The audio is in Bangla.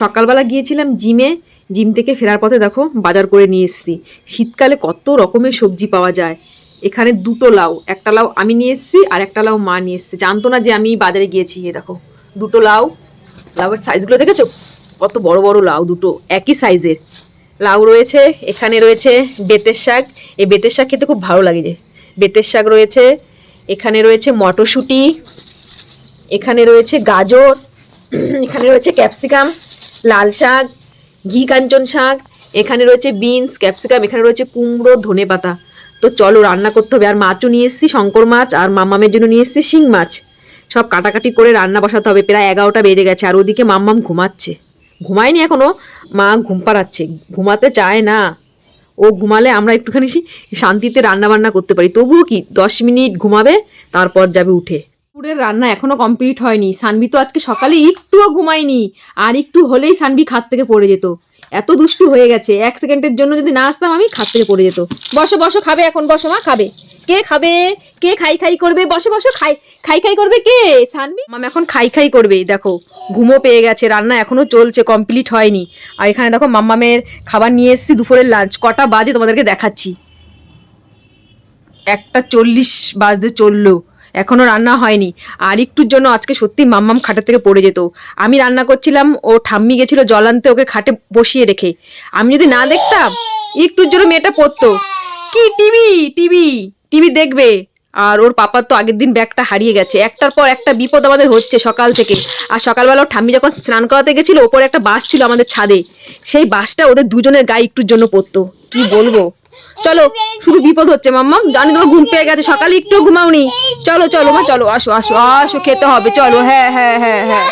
সকালবেলা গিয়েছিলাম জিমে। জিম থেকে ফেরার পথে দেখো, বাজার করে নিয়ে এসেছি। শীতকালে কত রকমের সবজি পাওয়া যায়। এখানে দুটো লাউ, একটা লাউ আমি নিয়ে এসেছি আর একটা লাউ মা নিয়ে এসেছে। জানতো না যে আমি বাজারে গিয়েছি এ দেখো। দুটো লাউ, লাউয়ের সাইজগুলো দেখেছ? কত বড় বড় লাউ দুটো, একই সাইজের লাউ রয়েছে, এখানে রয়েছে বেতের শাক। এই বেতের শাক খেতে খুব ভালো লাগে যে। বেতের শাক রয়েছে, এখানে রয়েছে মটরশুঁটি, এখানে রয়েছে গাজর, এখানে রয়েছে ক্যাপসিকাম। লাল শাক, ঘি কাঞ্চন শাক, এখানে রয়েছে বিনস, ক্যাপসিকাম, এখানে রয়েছে কুমড়ো, ধনে পাতা। তো চলো রান্না করতে হবে। আর মাছও নিয়ে এসেছি, শঙ্কর মাছ আর মাম্মামের জন্য নিয়ে এসেছি শিং মাছ। সব কাটাকাটি করে রান্না বসাতে হবে। প্রায় এগারোটা বেজে গেছে আর ওদিকে মাম্মাম ঘুমাচ্ছে। ঘুমায়নি এখনও মা ঘুম পাড়াচ্ছে। ঘুমাতে চায় না। ও ঘুমালে আমরা একটুখানি শান্তিতে রান্না বান্না করতে পারি। তবুও কি দশ মিনিট ঘুমাবে, তারপর যাবে উঠে। দুপুরের রান্না এখনও কমপ্লিট হয়নি। সানবি তো আজকে সকালে একটুও ঘুমায়নি। আর একটু হলেই সানবি খাত থেকে পড়ে যেত। এত দুষ্টু হয়ে গেছে। এক সেকেন্ডের জন্য যদি না আসতাম, আমি খাত থেকে পড়ে যেত। বসো বসো, খাবে এখন, বসো, মা, খাবে। কে খাবে? কে খাই খাই করবে? বসে, বসো, খাই খাই খাই করবে কে? সানবি মাম এখন খাই খাই করবে, দেখো। ঘুমো পেয়ে গেছে, রান্না এখনও চলছে, কমপ্লিট হয়নি। আর এখানে দেখো, মাম্মামের খাবার নিয়ে এসেছি দুপুরের লাঞ্চ। কটা বাজে তোমাদেরকে দেখাচ্ছি। একটা চল্লিশ বাজতে চলল। এখনও রান্না হয়নি। আর একটুর জন্য আজকে সত্যি মাম্মাম খাটের থেকে পড়ে যেত। আমি রান্না করছিলাম, ও ঠাম্মি গেছিল জল আনতে ওকে খাটে বসিয়ে রেখে। আমি যদি না দেখতাম, একটুর জন্য মেয়েটা পড়তো। কি টিভি? টিভি? টিভি দেখবে। আর ওর পাপার তো আগের দিন ব্যাগটা হারিয়ে গেছে। একটার পর একটা বিপদ আমাদের হচ্ছে সকাল থেকে। আর সকালবেলা ঠাম্মি যখন স্নান করাতে গেছিল, ওপরে একটা বাস ছিল আমাদের ছাদে। সেই বাসটা ওদের দুজনের গায়ে একটুর জন্য পড়তো। কি বলব? চলো, শুধু বিপদ হচ্ছে মাম্মা জানি তোমার ঘুম পেয়ে গেছে। সকালে একটু ঘুমাওনি। চলো চলো মা চলো আসো আসো আসো খেতে হবে চলো হ্যাঁ হ্যাঁ হ্যাঁ হ্যাঁ